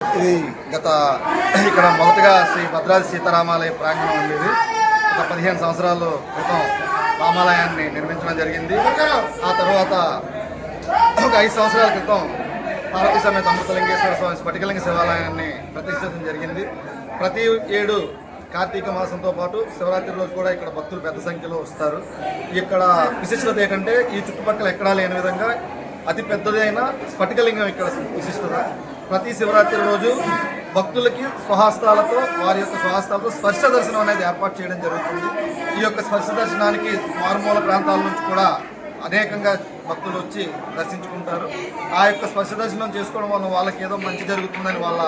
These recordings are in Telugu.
ఇది గత ఇక్కడ మొదటగా శ్రీ భద్రాది సీతారామాలయ ప్రాంగణం ఉండేది. గత పదిహేను సంవత్సరాలు క్రితం రామాలయాన్ని నిర్మించడం జరిగింది. ఆ తర్వాత ఒక ఐదు సంవత్సరాల క్రితం పార్వతీ సమేత అమృతలింగేశ్వర స్వామి స్ఫటికలింగ శివాలయాన్ని ప్రతిష్ఠించడం జరిగింది. ప్రతి ఏడు కార్తీక మాసంతో పాటు శివరాత్రి రోజు కూడా ఇక్కడ భక్తులు పెద్ద సంఖ్యలో వస్తారు. ఇక్కడ విశిష్టత ఏంటంటే ఈ చుట్టుపక్కల ఎక్కడా లేని విధంగా అతి పెద్దదైన స్ఫటికలింగం ఇక్కడ విశిష్టత. ప్రతి శివరాత్రి రోజు భక్తులకి స్వహస్తాలతో వారి యొక్క స్వహస్తాలతో స్పర్శ దర్శనం అనేది ఏర్పాటు చేయడం జరుగుతుంది. ఈ యొక్క స్పర్శ దర్శనానికి మారుమూల ప్రాంతాల నుంచి కూడా అనేకంగా భక్తులు వచ్చి దర్శించుకుంటారు. ఆ యొక్క స్పర్శ దర్శనం చేసుకోవడం వల్ల వాళ్ళకి ఏదో మంచి జరుగుతుందని వాళ్ళ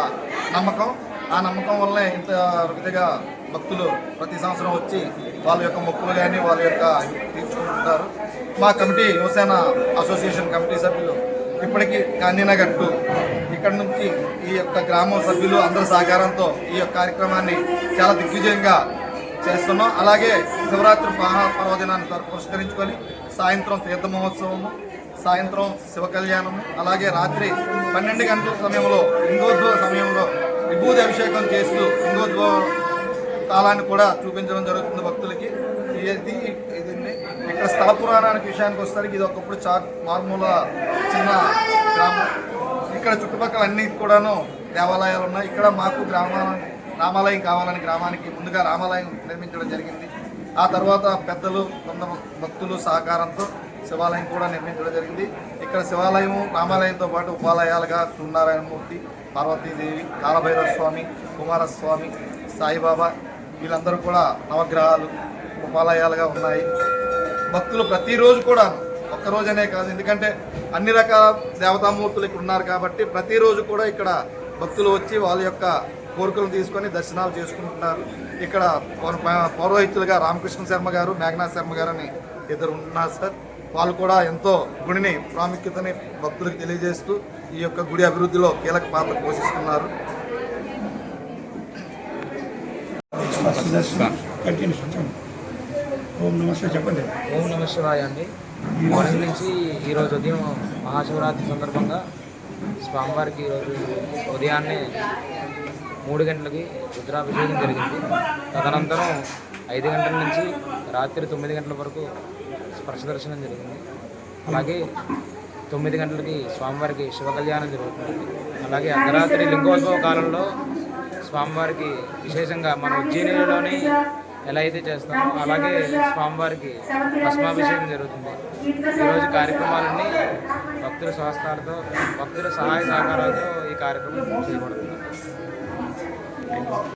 నమ్మకం. ఆ నమ్మకం వల్లనే ఇంత విధంగా భక్తులు ప్రతి సంవత్సరం వచ్చి వాళ్ళ యొక్క మొక్కులు కానీ వాళ్ళ యొక్క తీర్చుకుంటుంటారు. మా కమిటీ యువసేన అసోసియేషన్ కమిటీ సభ్యులు ఇప్పటికీ గాంధీనగర్ టు ఇక్కడ నుంచి ఈ యొక్క గ్రామం సభ్యులు అందరి సహకారంతో ఈ యొక్క కార్యక్రమాన్ని చాలా దిగ్విజయంగా చేస్తున్నాం. అలాగే శివరాత్రి పర్వదినాన్ని పురస్కరించుకొని సాయంత్రం తీర్థ మహోత్సవము సాయంత్రం శివ కళ్యాణము అలాగే రాత్రి పన్నెండు గంటల సమయంలో లింగోద్భవ సమయంలో విభూతి అభిషేకం చేస్తూ లింగోద్భవ కాలాన్ని కూడా చూపించడం జరుగుతుంది భక్తులకి. ఇది ఇది ఇక్కడ స్థల పురాణానికి విషయానికి వస్తారు. ఇది ఒకప్పుడు చా మార్మూల చిన్న గ్రామం. ఇక్కడ చుట్టుపక్కల అన్ని కూడాను దేవాలయాలు ఉన్నాయి. ఇక్కడ మాకు గ్రామాల రామాలయం కావాలని గ్రామానికి ముందుగా రామాలయం నిర్మించడం జరిగింది. ఆ తర్వాత పెద్దలు కొంత భక్తులు సహకారంతో శివాలయం కూడా నిర్మించడం జరిగింది. ఇక్కడ శివాలయం రామాలయంతో పాటు ఉపాలయాలుగా సూర్యనారాయణమూర్తి పార్వతీదేవి కాలభైరవ స్వామి కుమారస్వామి సాయిబాబా వీళ్ళందరూ కూడా నవగ్రహాలు ఉపాలయాలుగా ఉన్నాయి. భక్తులు ప్రతిరోజు కూడా ఒక్కరోజనే కాదు ఎందుకంటే అన్ని రకాల దేవతామూర్తులు ఇక్కడ ఉన్నారు కాబట్టి ప్రతిరోజు కూడా ఇక్కడ భక్తులు వచ్చి వాళ్ళ యొక్క కోరికలు తీసుకొని దర్శనాలు చేసుకుంటున్నారు. ఇక్కడ పౌర- రామకృష్ణ శర్మ గారు మేఘనాథ్ శర్మ గారు అని ఇద్దరు ఉన్నారు సార్. వాళ్ళు కూడా ఎంతో గుడిని ప్రాముఖ్యతని భక్తులకు తెలియజేస్తూ ఈ యొక్క గుడి అభివృద్ధిలో కీలక పాత్ర పోషిస్తున్నారు. ఓం నమస్తే చెప్పండి. ఓం నమ శివాయ అండి. మార్నింగ్ నుంచి ఈరోజు ఉదయం మహాశివరాత్రి సందర్భంగా స్వామివారికి ఈరోజు ఉదయాన్నే మూడు గంటలకి రుద్రాభిషేకం జరిగింది. తదనంతరం ఐదు గంటల నుంచి రాత్రి తొమ్మిది గంటల వరకు స్పర్శ దర్శనం జరిగింది. అలాగే తొమ్మిది గంటలకి స్వామివారికి శివ కళ్యాణం జరుగుతుంది. అలాగే అర్ధరాత్రి లింగోద్భవ కాలంలో స్వామివారికి విశేషంగా మన ఉజ్జయినిలోని ఎలా అయితే చేస్తామో అలాగే స్వామివారికి భస్మాభిషేకం జరుగుతుంది. ఈరోజు కార్యక్రమాలన్నీ భక్తుల సహస్కారంతో భక్తుల సహాయ సహకారాలతో ఈ కార్యక్రమం చేయబడుతుంది.